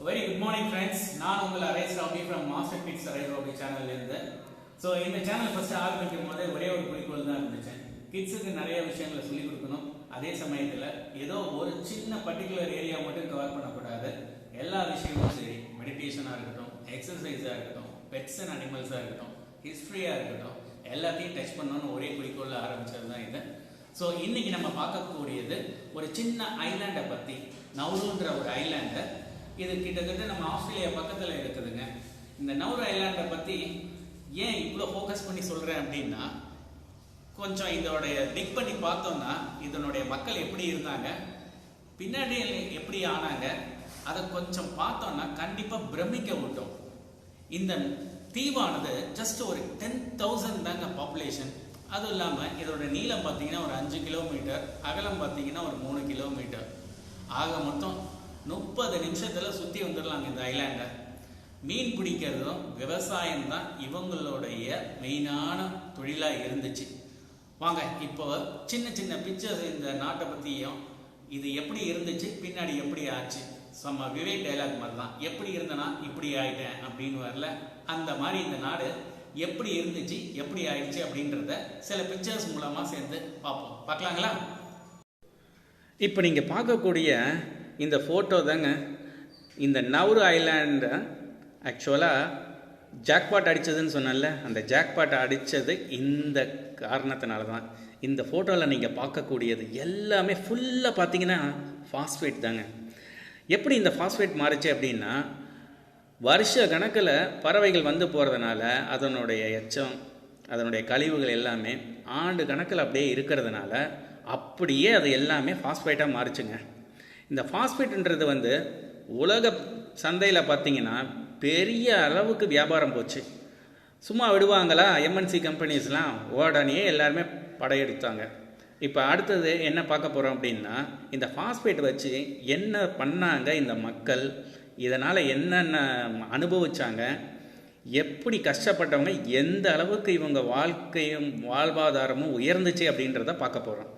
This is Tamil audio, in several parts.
வெரி குட் மார்னிங் ஃப்ரெண்ட்ஸ் நான் உங்கள் Ares Rabi from master kids Ares Rabi சேனல்ல இருந்து. ஸோ இந்த சேனல் ஃபர்ஸ்ட் ஆரம்பிக்கும் போதே ஒரே ஒரு குறிக்கோள் தான் இருந்துச்சு. கிட்ஸுக்கு நிறைய விஷயங்களை சொல்லிக் கொடுக்கணும். அதே சமயத்தில் ஏதோ ஒரு சின்ன பர்டிகுலர் ஏரியா மட்டும் கவர் பண்ணக்கூடாது. எல்லா விஷயமும் சரி. மெடிடேஷனாக இருக்கட்டும் எக்ஸசைஸாக இருக்கட்டும் பெட்ஸ் அண்ட் அனிமல்ஸாக இருக்கட்டும் ஹிஸ்ட்ரியாக இருக்கட்டும் எல்லாத்தையும் டச் பண்ணணும்னு ஒரே குறிக்கோளில் ஆரம்பிச்சது தான் இது. ஸோ இன்னைக்கு நம்ம பார்க்கக்கூடியது ஒரு சின்ன ஐலாண்டை பற்றி நவுருன்ற ஒரு ஐலாண்டை இது கிட்டத்தட்ட நம்ம ஆஸ்திரேலியா பக்கத்தில் இருக்குதுங்க. இந்த நவுரு ஐலாண்டை பற்றி ஏன் இவ்வளோ ஃபோக்கஸ் பண்ணி சொல்கிறேன் அப்படின்னா கொஞ்சம் இதோடைய டிக் பண்ணி பார்த்தோம்னா இதனுடைய மக்கள் எப்படி இருந்தாங்க பின்னாடி எப்படி ஆனாங்க அதை கொஞ்சம் பார்த்தோம்னா கண்டிப்பாக பிரமிக்க விட்டோம். இந்த தீவானது ஜஸ்ட் ஒரு டென் தௌசண்ட் தாங்க பாப்புலேஷன் அதுவும் இல்லாமல் இதோட நீளம் பார்த்தீங்கன்னா ஒரு அஞ்சு கிலோமீட்டர் அகலம் பார்த்தீங்கன்னா ஒரு மூணு கிலோமீட்டர் ஆக மொத்தம் முப்பது நிமிஷத்தில் சுற்றி வந்துடலாங்க இந்த ஐலாண்டை மீன் பிடிக்கிறதும் விவசாயம் தான் இவங்களுடைய மெயினான தொழிலாக இருந்துச்சு. வாங்க இப்போ சின்ன சின்ன பிக்சர்ஸ் இந்த நாட்டை பற்றியும் இது எப்படி இருந்துச்சு பின்னாடி எப்படி ஆச்சு? நம்ம விவேக் டைலாக் மாதிரி தான் எப்படி இருந்தனா இப்படி ஆயிட்டேன் அப்படின்னு வரல. அந்த மாதிரி இந்த நாடு எப்படி இருந்துச்சு எப்படி ஆயிடுச்சு அப்படின்றத சில பிக்சர்ஸ் மூலமாக சேர்ந்து பார்ப்போம். பார்க்கலாங்களா? இப்போ நீங்கள் பார்க்கக்கூடிய இந்த ஃபோட்டோ தாங்க இந்த நவ்ரு ஐலாண்டை ஆக்சுவலாக ஜாக்பாட் அடித்ததுன்னு சொன்னேன்ல அந்த ஜாக்பாட் அடித்தது இந்த காரணத்தினால தான் இந்த ஃபோட்டோவில் நீங்கள் பார்க்கக்கூடியது எல்லாமே ஃபுல்லாக பார்த்தீங்கன்னா ஃபாஸ்ஃபேட் தாங்க. எப்படி இந்த ஃபாஸ்ஃபேட் மாறுச்சு அப்படின்னா வருஷ கணக்கில் பறவைகள் வந்து போகிறதுனால அதனுடைய எச்சம் அதனுடைய கழிவுகள் எல்லாமே ஆண்டு கணக்கில் அப்படியே இருக்கிறதுனால அப்படியே அது எல்லாமே ஃபாஸ்ஃபேட்டாக மாறுச்சுங்க. இந்த ஃபாஸ்பேட்ன்றது வந்து உலக சந்தையில் பார்த்தீங்கன்னா பெரிய அளவுக்கு வியாபாரம் போச்சு. சும்மா விடுவாங்களா? எம்என்சி கம்பெனிஸ்லாம் உடனே எல்லாருமே படையெடுத்தாங்க. இப்போ அடுத்தது என்ன பார்க்க போகிறோம் அப்படின்னா இந்த ஃபாஸ்பேட் வச்சு என்ன பண்ணாங்க இந்த மக்கள்? இதனால் என்னென்ன அனுபவித்தாங்க எப்படி கஷ்டப்பட்டவங்க? எந்த அளவுக்கு இவங்க வாழ்க்கையும் வாழ்வாதாரமும் உயர்ந்துச்சு அப்படின்றத பார்க்க போகிறோம்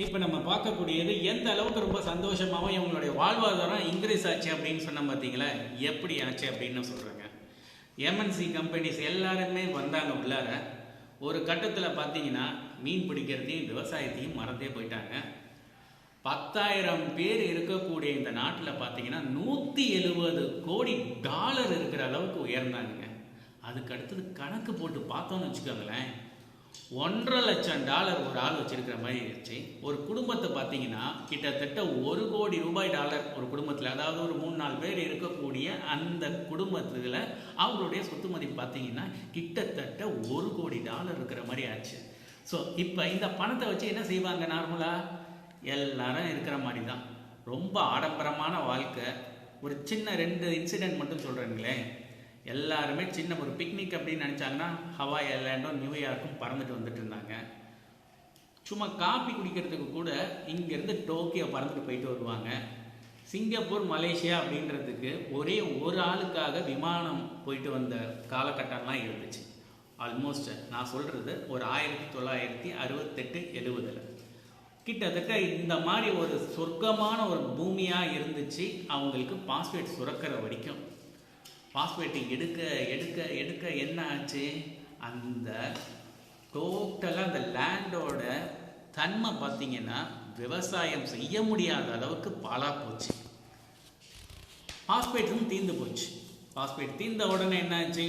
இப்போ நம்ம பார்க்கக்கூடியது எந்த அளவுக்கு ரொம்ப சந்தோஷமாகவும் இவங்களுடைய வாழ்வாதாரம் இன்க்ரீஸ் ஆச்சு அப்படின்னு சொன்ன பார்த்தீங்களா? எப்படி ஆச்சு அப்படின்னு சொல்கிறாங்க எம்என்சி கம்பெனிஸ் எல்லாருமே வந்தாங்க உள்ளார. ஒரு கட்டத்தில் பார்த்தீங்கன்னா மீன் பிடிக்கிறதையும் விவசாயத்தையும் மறந்தே போயிட்டாங்க. பத்தாயிரம் பேர் இருக்கக்கூடிய இந்த நாட்டில் பார்த்தீங்கன்னா நூற்றி எழுபது கோடி டாலர் இருக்கிற அளவுக்கு உயர்ந்தாங்க. அதுக்கு அடுத்தது கணக்கு போட்டு பார்த்தோன்னு வச்சுக்கோங்களேன். ஒன்றரை லட்சம் டாலர் ஒரு ஆள் வச்சிருக்கிற மாதிரி இருந்துச்சு. ஒரு குடும்பத்தை பார்த்தீங்கன்னா கிட்டத்தட்ட ஒரு கோடி ரூபாய் டாலர் ஒரு குடும்பத்தில் அதாவது ஒரு மூணு நாலு பேர் இருக்கக்கூடிய அந்த குடும்பத்தில் அவங்களுடைய சொத்து மதிப்பு பார்த்தீங்கன்னா கிட்டத்தட்ட ஒரு கோடி டாலர் இருக்கிற மாதிரி ஆச்சு. ஸோ இப்போ இந்த பணத்தை வச்சு என்ன செய்வாங்க நார்மலாக எல்லாரும் இருக்கிற மாதிரி தான் ரொம்ப ஆடம்பரமான வாழ்க்கை. ஒரு சின்ன ரெண்டு இன்சிடென்ட் மட்டும் சொல்கிறேங்களேன் எல்லாருமே சின்ன ஒரு பிக்னிக் அப்படின்னு நினச்சாங்கன்னா ஹவாய் ஐலாண்டும் நியூயார்க்கும் பறந்துட்டு வந்துட்டு இருந்தாங்க. சும்மா காப்பி குடிக்கிறதுக்கு கூட இங்கேருந்து டோக்கியோ பறந்துட்டு போயிட்டு வருவாங்க. சிங்கப்பூர் மலேசியா அப்படின்றதுக்கு ஒரே ஒரு ஆளுக்காக விமானம் போயிட்டு வந்த காலகட்டம்லாம் இருந்துச்சு. ஆல்மோஸ்ட் நான் சொல்கிறது ஒரு ஆயிரத்தி தொள்ளாயிரத்தி அறுபத்தெட்டு எழுபதில். கிட்டத்தட்ட இந்த மாதிரி ஒரு சொர்க்கமான ஒரு பூமியாக இருந்துச்சு. அவங்களுக்கு பாஸ்வேர்ட் சுரக்கிற வரைக்கும். பாஸ்பேட் எடுக்க எடுக்க எடுக்க என்ன ஆச்சு? அந்த டோட்டலாக அந்த லேண்டோட தன்மை பார்த்தீங்கன்னா விவசாயம் செய்ய முடியாத அளவுக்கு பாலாக போச்சு. பாஸ்பேட்டும் தீர்ந்து போச்சு. பாஸ்பேட் தீர்ந்த உடனே என்னாச்சு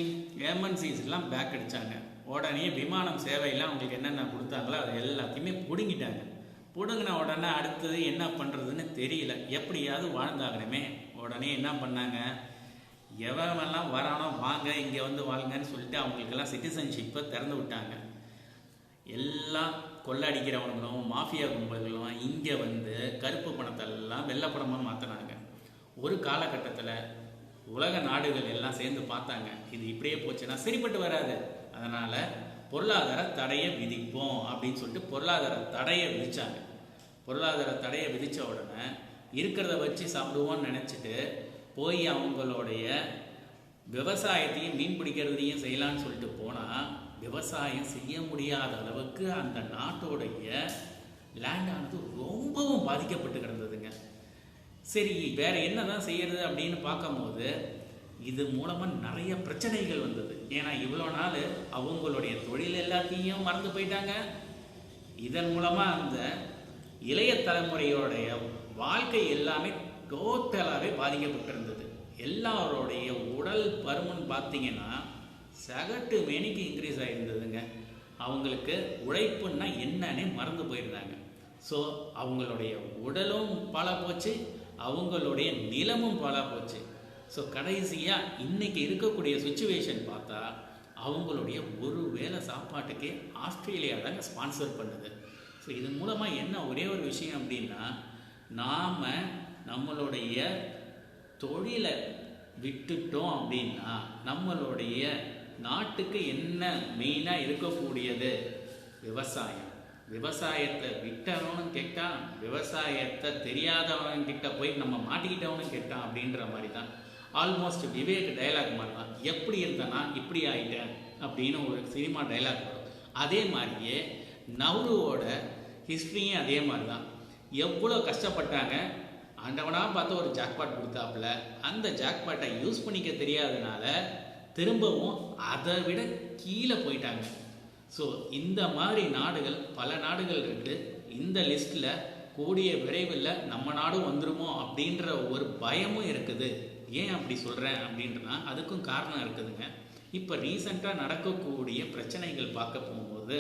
எமர்ஜென்சிஸ்லாம் பேக் அடித்தாங்க உடனே விமானம் சேவையெல்லாம் அவங்களுக்கு என்னென்ன கொடுத்தாங்களோ அது எல்லாத்தையுமே பிடுங்கிட்டாங்க. பிடுங்கின உடனே அடுத்தது என்ன பண்ணுறதுன்னு தெரியல. எப்படியாவது வாழ்ந்தாகணுமே. உடனே என்ன பண்ணாங்க? எவரெல்லாம் வரானோ வாங்க இங்கே வந்து வாழுங்கன்னு சொல்லிட்டு அவங்களுக்கெல்லாம் சிட்டிசன்ஷிப்பை திறந்து விட்டாங்க. எல்லாம் கொள்ளடிக்கிறவங்களும் மாஃபியா கும்பல்களும் இங்கே வந்து கருப்பு பணத்தெல்லாம் வெள்ளை பணமாக மாற்றினாங்க ஒரு காலகட்டத்தில் உலக நாடுகள் எல்லாம் சேர்ந்து பார்த்தாங்க. இது இப்படியே போச்சுன்னா சரிப்பட்டு வராது. அதனால் பொருளாதார தடையை விதிப்போம் அப்படின்னு சொல்லிட்டு பொருளாதார தடையை விதித்தாங்க பொருளாதார தடையை விதித்த உடனே இருக்கிறத வச்சு சாப்பிடுவோம்னு நினச்சிட்டு போய் அவங்களுடைய விவசாயத்தையும் மீன் பிடிக்கிறதையும் செய்யலான்னு சொல்லிட்டு போனால் விவசாயம் செய்ய முடியாத அளவுக்கு அந்த நாட்டோடைய லேண்டானது ரொம்பவும் பாதிக்கப்பட்டு கிடந்ததுங்க. சரி வேற என்னதான் செய்யறது அப்படின்னு பார்க்கும்போது இது மூலமாக நிறைய பிரச்சனைகள் வந்தது. ஏன்னா இவ்வளோ நாள் அவங்களுடைய தொழில் எல்லாத்தையும் மறந்து போயிட்டாங்க. இதன் மூலமாக அந்த இளைய தலைமுறையோடைய வாழ்க்கை எல்லாமே டோட்டலாகவே பாதிக்கப்பட்டிருந்தது. எல்லாருடைய உடல் பருமன் பார்த்தீங்கன்னா சகட்டு மேனிக்கு இன்க்ரீஸ் ஆகிருந்ததுங்க அவங்களுக்கு உழைப்புன்னா என்னன்னே மறந்து போயிருந்தாங்க. ஸோ அவங்களுடைய உடலும் பாழா போச்சு அவங்களுடைய நிலமும் பாழா போச்சு ஸோ கடைசியாக இன்றைக்கி இருக்கக்கூடிய சுச்சுவேஷன் பார்த்தா அவங்களுடைய ஒரு வேளை சாப்பாட்டுக்கே ஆஸ்திரேலியா தாங்க ஸ்பான்சர் பண்ணுது. ஸோ இதன் மூலமாக என்ன ஒரே ஒரு விஷயம் அப்படின்னா நாம் நம்மளுடைய தொழிலை விட்டுட்டோம் அப்படின்னா நம்மளுடைய நாட்டுக்கு என்ன மெயினாக இருக்கக்கூடியது? விவசாயம். விவசாயத்தை விட்டவனும் கெட்டான். விவசாயத்தை தெரியாதவன் கிட்ட போய் நம்ம மாட்டிக்கிட்டவனும் கேட்டான் அப்படின்ற மாதிரி தான் ஆல்மோஸ்ட் விவேக் டைலாக் மாதிரி தான் எப்படி இருந்தனா இப்படி ஆயிட்டேன் அப்படின்னு ஒரு சினிமா டயலாக் வரும். அதே மாதிரியே நவ்ருவோட ஹிஸ்ட்ரியும் அதே மாதிரி தான் எவ்வளோ கஷ்டப்பட்டாங்க? ஆண்டவனாக பார்த்து ஒரு ஜாக்பாட் கொடுத்தாப்புல. அந்த ஜாக்பாட்டை யூஸ் பண்ணிக்க தெரியாதனால திரும்பவும் அதை விட கீழே போயிட்டாங்க. ஸோ இந்த மாதிரி நாடுகள் பல நாடுகள் இருக்குது இந்த லிஸ்ட்டில் கூடிய விரைவில் நம்ம நாடும் வந்துருமோ அப்படின்ற ஒரு பயமும் இருக்குது. ஏன் அப்படி சொல்கிறேன் அப்படின்றனா அதுக்கும் காரணம் இருக்குதுங்க. இப்போ ரீசண்டாக நடக்கக்கூடிய பிரச்சனைகள் பார்க்க போகும்போது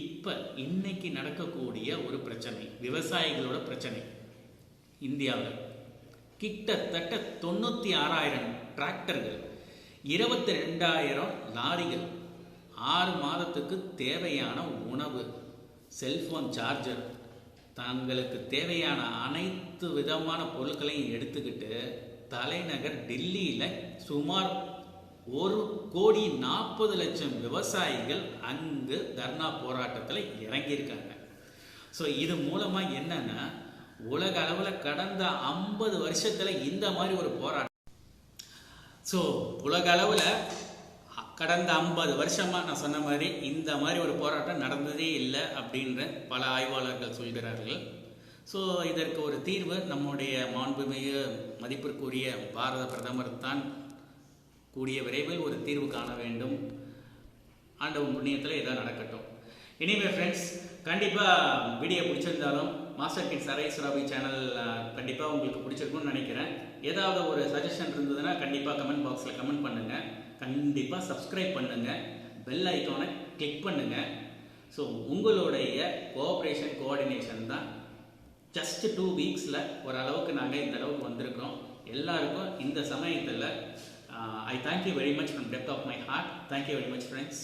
இப்போ இன்னைக்கு நடக்கக்கூடிய ஒரு பிரச்சனை விவசாயிகளோட பிரச்சனை. இந்தியாவில் கிட்டத்தட்ட தொண்ணூற்றி ஆறாயிரம் டிராக்டர்கள் இருபத்தி ரெண்டாயிரம் லாரிகள் ஆறு மாதத்துக்கு தேவையான உணவு செல்போன் சார்ஜர் தங்களுக்கு தேவையான அனைத்து விதமான பொருட்களையும் எடுத்துக்கிட்டு தலைநகர் டெல்லியில் சுமார் ஒரு கோடி நாற்பது லட்சம் விவசாயிகள் அங்கு தர்ணா போராட்டத்தில் இறங்கியிருக்காங்க. ஸோ இது மூலமாக என்னென்னா உலக அளவில் கடந்த ஐம்பது வருஷத்தில் இந்த மாதிரி ஒரு போராட்டம். ஸோ உலக அளவில் கடந்த ஐம்பது வருஷமாக நான் சொன்ன மாதிரி இந்த மாதிரி ஒரு போராட்டம் நடந்ததே இல்லை அப்படின்ற பல ஆய்வாளர்கள் சொல்கிறார்கள். ஸோ இதற்கு ஒரு தீர்வு நம்முடைய மாண்புமிகு மதிப்பிற்குரிய பாரத பிரதமர் தான் கூடிய விரைவில் ஒரு தீர்வு காண வேண்டும். ஆண்டவன் புண்ணியத்தில் இதாக நடக்கட்டும். இனிமே ஃப்ரெண்ட்ஸ் கண்டிப்பாக வீடியோ பிடிச்சிருந்தாலும் மாஸ்டர் கிட் அரை சுராபி சேனல் கண்டிப்பாக உங்களுக்கு பிடிச்சிருக்கும்னு நினைக்கிறேன். ஏதாவது ஒரு சஜஷன் இருந்ததுன்னா கண்டிப்பாக கமெண்ட் பாக்ஸில் கமெண்ட் பண்ணுங்கள் கண்டிப்பாக சப்ஸ்கிரைப் பண்ணுங்கள் பெல் ஐக்கானை கிளிக் பண்ணுங்கள் ஸோ உங்களுடைய கோஆப்ரேஷன் கோஆர்டினேஷன் தான் ஜஸ்ட் டூ வீக்ஸில் ஓரளவுக்கு நாங்கள் இந்த அளவுக்கு வந்திருக்கோம் எல்லாருக்கும் இந்த சமயத்தில் I thank you very much from depth of my heart thank you very much friends